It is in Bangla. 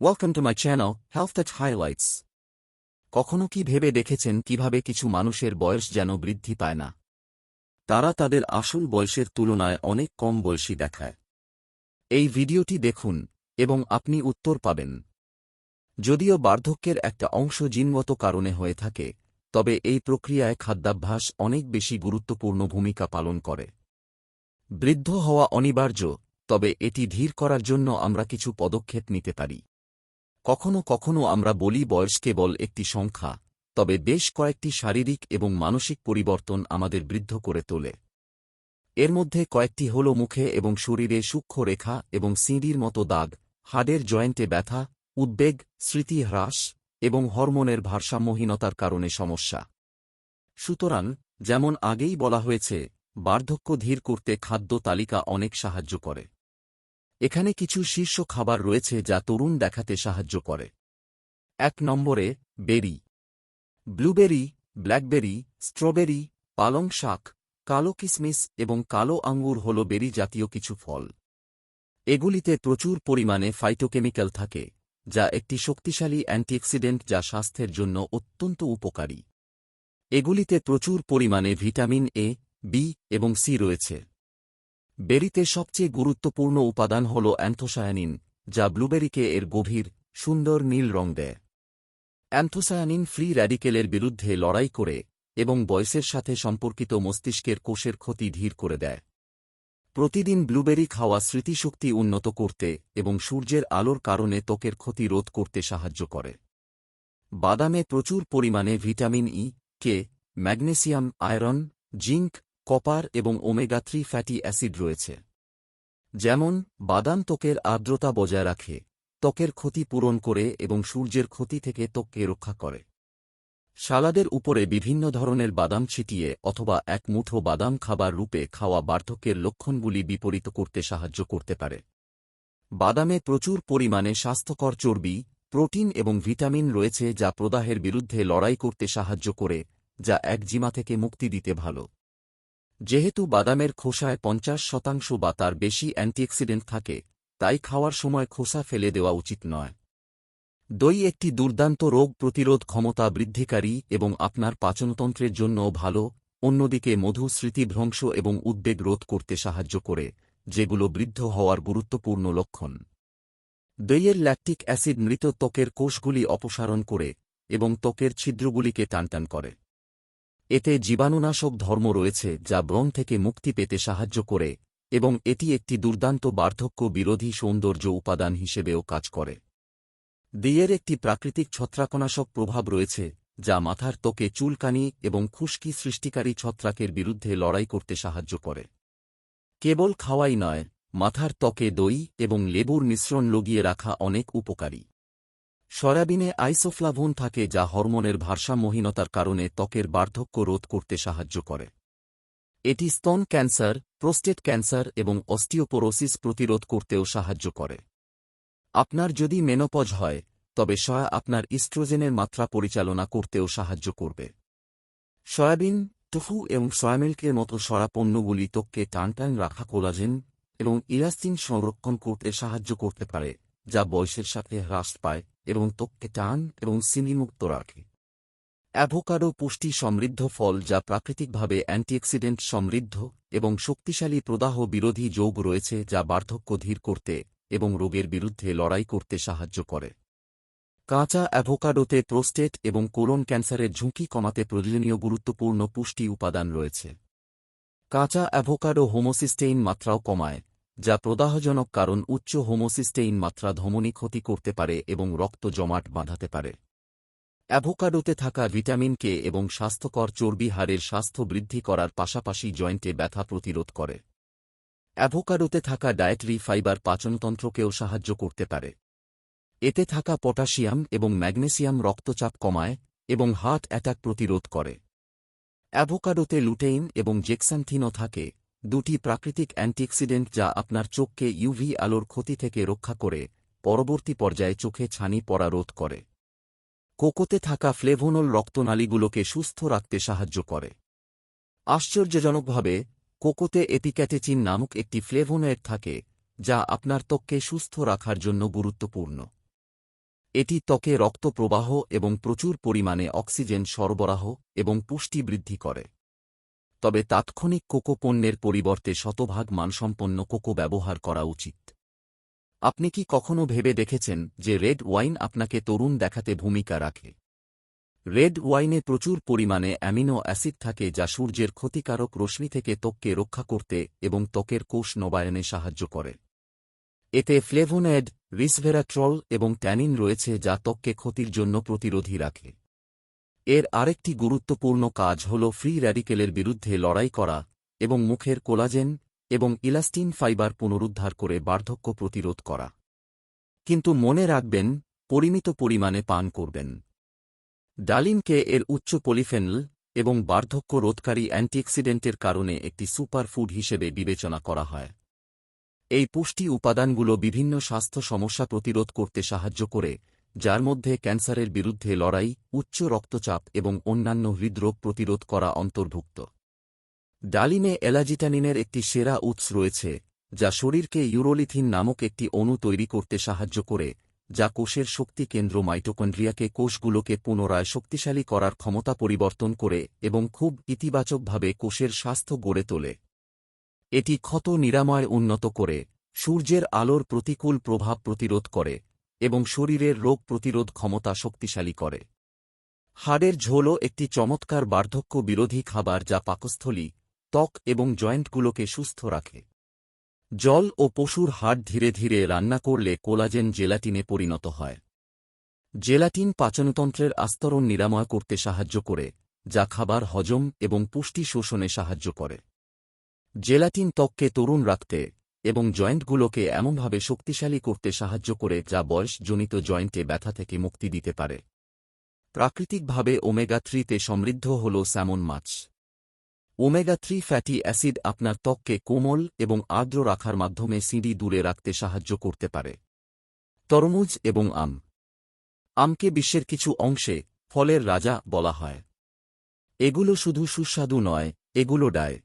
Welcome to my channel health touch highlights কখনো কি ভেবে দেখেছেন কীভাবে কিছু মানুষের বয়স যেন বৃদ্ধি পায় না? তারা তাদের আসল বয়সের তুলনায় অনেক কম বয়সী দেখায়। এই ভিডিওটি দেখুন এবং আপনি উত্তর পাবেন। যদিও বার্ধক্যের একটা অংশ জিনগত কারণে হয়ে থাকে, তবে এই প্রক্রিয়ায় খাদ্যাভ্যাস অনেক বেশি গুরুত্বপূর্ণ ভূমিকা পালন করে। বৃদ্ধ হওয়া অনিবার্য, তবে এটি ধীর করার জন্য আমরা কিছু পদক্ষেপ নিতে পারি। কখনো কখনো আমরা বলি বয়স কেবল একটি সংখ্যা, তবে বেশ কয়েকটি শারীরিক এবং মানসিক পরিবর্তন আমাদের বৃদ্ধ করে তোলে। এর মধ্যে কয়েকটি হল মুখে এবং শরীরে সূক্ষ্ম রেখা এবং সিঁড়ির মতো দাগ, হাড়ের জয়েন্টে ব্যথা, উদ্বেগ, স্মৃতি হ্রাস, এবং হরমোনের ভারসাম্যহীনতার কারণে সমস্যা। সুতরাং, যেমন আগেই বলা হয়েছে, বার্ধক্য ধীর করতে খাদ্য তালিকা অনেক সাহায্য করে। এখানে কিছু শীর্ষ খাবার রয়েছে যা তরুণ দেখাতে সাহায্য করে। এক নম্বরে, বেরি। ব্লুবেরি, ব্ল্যাকবেরি, স্ট্রবেরি পালং শাক কালো কিসমিস এবং কালো আঙ্গুর হল বেরি জাতীয় কিছু ফল। এগুলিতে প্রচুর পরিমাণে ফাইটোকেমিক্যাল থাকে, যা একটি শক্তিশালী অ্যান্টিঅক্সিডেন্ট যা স্বাস্থ্যের জন্য অত্যন্ত উপকারী। এগুলিতে প্রচুর পরিমাণে ভিটামিন এ বি এবং সি রয়েছে। বেরিতে সবচেয়ে গুরুত্বপূর্ণ উপাদান হল অ্যান্থোসায়ানিন, যা ব্লুবেরিকে এর গভীর, সুন্দর নীল রং দেয়। অ্যান্থোসায়ানিন ফ্রি র্যাডিকেলের বিরুদ্ধে লড়াই করে এবং বয়সের সাথে সম্পর্কিত মস্তিষ্কের কোষের ক্ষতি ধীর করে দেয়। প্রতিদিন ব্লুবেরি খাওয়া স্মৃতিশক্তি উন্নত করতে এবং সূর্যের আলোর কারণে ত্বকের ক্ষতি রোধ করতে সাহায্য করে। বাদামে প্রচুর পরিমাণে vitamin E, K, magnesium, iron, zinc copper এবং ওমেগা থ্রি ফ্যাটি অ্যাসিড রয়েছে। যেমন, বাদাম ত্বকের আর্দ্রতা বজায় রাখে, ত্বকের ক্ষতি পূরণ করে এবং সূর্যের ক্ষতি থেকে ত্বককে রক্ষা করে। সালাদের উপরে বিভিন্ন ধরনের বাদাম ছিটিয়ে অথবা এক মুঠো বাদাম খাবার রূপে খাওয়া বার্ধক্যের লক্ষণগুলি বিপরীত করতে সাহায্য করতে পারে। বাদামে প্রচুর পরিমাণে স্বাস্থ্যকর চর্বি, প্রোটিন এবং ভিটামিন রয়েছে যা প্রদাহের বিরুদ্ধে লড়াই করতে সাহায্য করে, যা একজিমা থেকে মুক্তি দিতে ভালো। যেহেতু বাদামের খোসায় পঞ্চাশ শতাংশ বা তার বেশি অ্যান্টিঅক্সিডেন্ট থাকে, তাই খাওয়ার সময় খোসা ফেলে দেওয়া উচিত নয়। দই একটি দুর্দান্ত রোগ প্রতিরোধ ক্ষমতা বৃদ্ধিকারী এবং আপনার পাচনতন্ত্রের জন্য ভালো, অন্যদিকে মধু স্মৃতিভ্রংশ এবং উদ্বেগ রোধ করতে সাহায্য করে, যেগুলো বৃদ্ধ হওয়ার গুরুত্বপূর্ণ লক্ষণ। দইয়ের ল্যাকটিক অ্যাসিড মৃত ত্বকের কোষগুলি অপসারণ করে এবং ত্বকের ছিদ্রগুলিকে টানটান করে। এতে জীবাণুনাশক ধর্ম রয়েছে যা ব্রণ থেকে মুক্তি পেতে সাহায্য করে এবং এটি একটি দুর্দান্ত বার্ধক্য বিরোধী সৌন্দর্য উপাদান হিসেবেও কাজ করে। দিয়ের একটি প্রাকৃতিক ছত্রাকনাশক প্রভাব রয়েছে, যা মাথার ত্বকে চুলকানি এবং খুশকি সৃষ্টিকারী ছত্রাকের বিরুদ্ধে লড়াই করতে সাহায্য করে। কেবল খাওয়াই নয়, মাথার ত্বকে দই এবং লেবুর মিশ্রণ লগিয়ে রাখা অনেক উপকারী। সয়াবিনে আইসোফ্লাভোন থাকে যা হরমোনের ভারসাম্যহীনতার কারণে ত্বকের বার্ধক্য রোধ করতে সাহায্য করে। এটি স্তন ক্যান্সার, প্রোস্টেট ক্যান্সার এবং অস্টিওপোরোসিস প্রতিরোধ করতেও সাহায্য করে। আপনার যদি মেনোপজ হয়, তবে সয়া আপনার ইস্ট্রোজেনের মাত্রা পরিচালনা করতেও সাহায্য করবে। সয়াবিন, টুফু এবং সয়ামিল্কের মতো সরা পণ্যগুলি ত্বককে টানটান রাখা কোলাজেন এবং ইলাস্টিন সংরক্ষণ করতে সাহায্য করতে পারে। যা বয়সের সাথে হ্রাস পায় এবং ত্বককে টান এবং সিনিমুক্ত রাখে। অ্যাভোকাডো পুষ্টি সমৃদ্ধ ফল যা প্রাকৃতিকভাবে অ্যান্টিঅক্সিডেন্ট সমৃদ্ধ এবং শক্তিশালী প্রদাহ বিরোধী যোগ রয়েছে যা বার্ধক্য ধীর করতে এবং রোগের বিরুদ্ধে লড়াই করতে সাহায্য করে। কাঁচা অ্যাভোকাডোতে প্রোস্টেট এবং কোলন ক্যান্সারের ঝুঁকি কমাতে প্রয়োজনীয় গুরুত্বপূর্ণ পুষ্টি উপাদান রয়েছে। কাঁচা অ্যাভোকাডো হোমোসিস্টেইন মাত্রাও কমায় যা প্রদাহজনক কারণ উচ্চ হোমোসিস্টেইন মাত্রা ধমনী ক্ষতি করতে পারে এবং রক্ত জমাট বাঁধাতে পারে। অ্যাভোকাডোতে থাকা ভিটামিন কে এবং স্বাস্থ্যকর চর্বি হাড়ের স্বাস্থ্য বৃদ্ধি করার পাশাপাশি জয়েন্টে ব্যথা প্রতিরোধ করে। অ্যাভোকাডোতে থাকা ডায়েটরি ফাইবার পাচনতন্ত্রকেও সাহায্য করতে পারে। এতে থাকা পটাশিয়াম এবং ম্যাগনেসিয়াম রক্তচাপ কমায় এবং হার্ট অ্যাটাক প্রতিরোধ করে। অ্যাভোকাডোতে লুটেইন এবং জেক্সান্থিনও থাকে। দুটি প্রাকৃতিক অ্যান্টিঅক্সিডেন্ট যা আপনার চোখকে ইউভি আলোর ক্ষতি থেকে রক্ষা করে পরবর্তী পর্যায়ে চোখে ছানি পড়া রোধ করে। কোকোতে থাকা ফ্লেভোনল রক্তনালীগুলোকে সুস্থ রাখতে সাহায্য করে। আশ্চর্যজনকভাবে, কোকোতে এপিক্যাটেচিন নামক একটি ফ্লেভোনয়েড থাকে যা আপনার ত্বককে সুস্থ রাখার জন্য গুরুত্বপূর্ণ। এটি ত্বকে রক্ত প্রবাহ এবং প্রচুর পরিমাণে অক্সিজেন সরবরাহ এবং পুষ্টি বৃদ্ধি করে। তবে তাৎক্ষণিক কোকো পণ্যের পরিবর্তে শতভাগ মানসম্পন্ন কোকো ব্যবহার করা উচিত। আপনি কি কখনো ভেবে দেখেছেন যে রেড ওয়াইন আপনাকে তরুণ দেখাতে ভূমিকা রাখে? রেড ওয়াইনে প্রচুর পরিমাণে অ্যামিনো অ্যাসিড থাকে যা সূর্যের ক্ষতিকারক রশ্মি থেকে ত্বককে রক্ষা করতে এবং ত্বকের কোষ নবায়নে সাহায্য করে। এতে ফ্লেভোনেড রিসভেরাট্রল এবং ট্যানিন রয়েছে যা ত্বককে ক্ষতির জন্য প্রতিরোধী রাখে। এর আরেকটি গুরুত্বপূর্ণ কাজ হল ফ্রি র্যাডিকেলের বিরুদ্ধে লড়াই করা এবং মুখের কোলাজেন এবং ইলাস্টিন ফাইবার পুনরুদ্ধার করে বার্ধক্য প্রতিরোধ করা। কিন্তু মনে রাখবেন, পরিমিত পরিমাণে পান করবেন। ডালিমকে এর উচ্চ পলিফেনল এবং বার্ধক্য রোধকারী অ্যান্টিঅক্সিডেন্টের কারণে একটি সুপারফুড হিসেবে বিবেচনা করা হয়। এই পুষ্টি উপাদানগুলো বিভিন্ন স্বাস্থ্য সমস্যা প্রতিরোধ করতে সাহায্য করে যার মধ্যে ক্যান্সারের বিরুদ্ধে লড়াই, উচ্চ রক্তচাপ এবং অন্যান্য হৃদরোগ প্রতিরোধ করা অন্তর্ভুক্ত। ডালিমে এলাজিটানিনের একটি সেরা উৎস রয়েছে, যা শরীরকে ইউরোলিথিন নামক একটি অণু তৈরি করতে সাহায্য করে, যা কোষের শক্তি কেন্দ্র মাইটোকন্ড্রিয়াকে কোষগুলোকে পুনরায় শক্তিশালী করার ক্ষমতা পরিবর্তন করে এবং খুব ইতিবাচকভাবে কোষের স্বাস্থ্য গড়ে তোলে। এটি ক্ষত নিরাময় উন্নত করে, সূর্যের আলোর প্রতিকূল প্রভাব প্রতিরোধ করে। এবং শরীরের রোগ প্রতিরোধ ক্ষমতা শক্তিশালী করে। হাড়ের ঝোলও একটি চমৎকার বার্ধক্য বিরোধী খাবার যা পাকস্থলী, ত্বক এবং জয়েন্টগুলোকে সুস্থ রাখে। জল ও পশুর হাড় ধীরে ধীরে রান্না করলে কোলাজেন জেলাটিনে পরিণত হয়। জেলাটিন পাচনতন্ত্রের আস্তরণ নিরাময় করতে সাহায্য করে, যা খাবার হজম এবং পুষ্টি শোষণে সাহায্য করে। জেলাটিন ত্বককে তরুণ রাখতে এবং জয়েন্টগুলোকে এমনভাবে শক্তিশালী করতে সাহায্য করে যা বয়সজনিত জয়েন্টে ব্যথা থেকে মুক্তি দিতে পারে। প্রাকৃতিকভাবে ওমেগা থ্রিতে সমৃদ্ধ হল স্যামন মাছ। ওমেগা থ্রি ফ্যাটি অ্যাসিড আপনার ত্বককে কোমল এবং আর্দ্র রাখার মাধ্যমে সিঁড়ি দূরে রাখতে সাহায্য করতে পারে। তরমুজ এবং আম। আমকে বিশ্বের কিছু অংশে ফলের রাজা বলা হয়। এগুলো শুধু সুস্বাদু নয়, এগুলো ডায়।